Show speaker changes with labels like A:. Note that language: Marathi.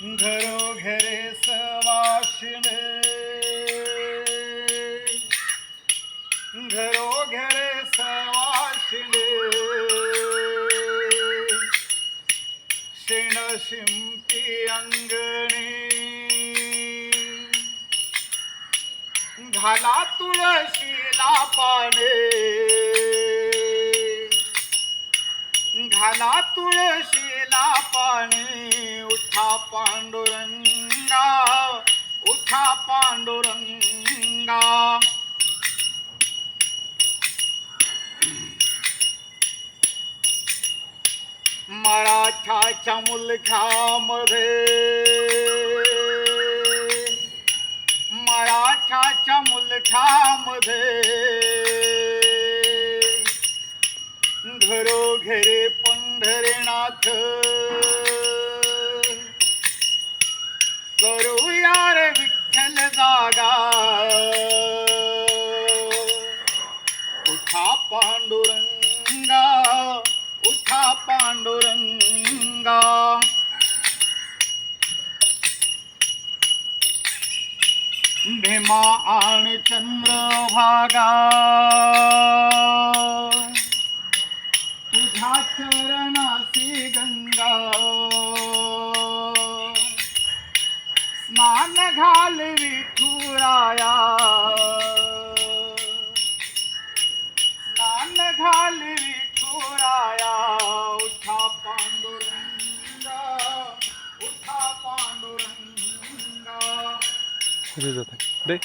A: घरोघरे सवाशिणे घरोघरे सवाशिणे शेण शिंपी अंगणी. घाला तुळशीला पाने घाला तुळशीला पाणी पांडुरंगा उठा पांडुरंगा. मराठाच्या मुलख्यामध्ये मराठाच्या मुलख्यामध्ये घरोघरे पंढरीनाथ यार विठल जागा उठा पांडुरंगा उठा पांडुरंगा भीमा रंगा चंद्र भागा मान घाल विठुराया. मान घाल विठुराया. उठा पांडुरंगा उठा पांडुरंगा.
B: दे.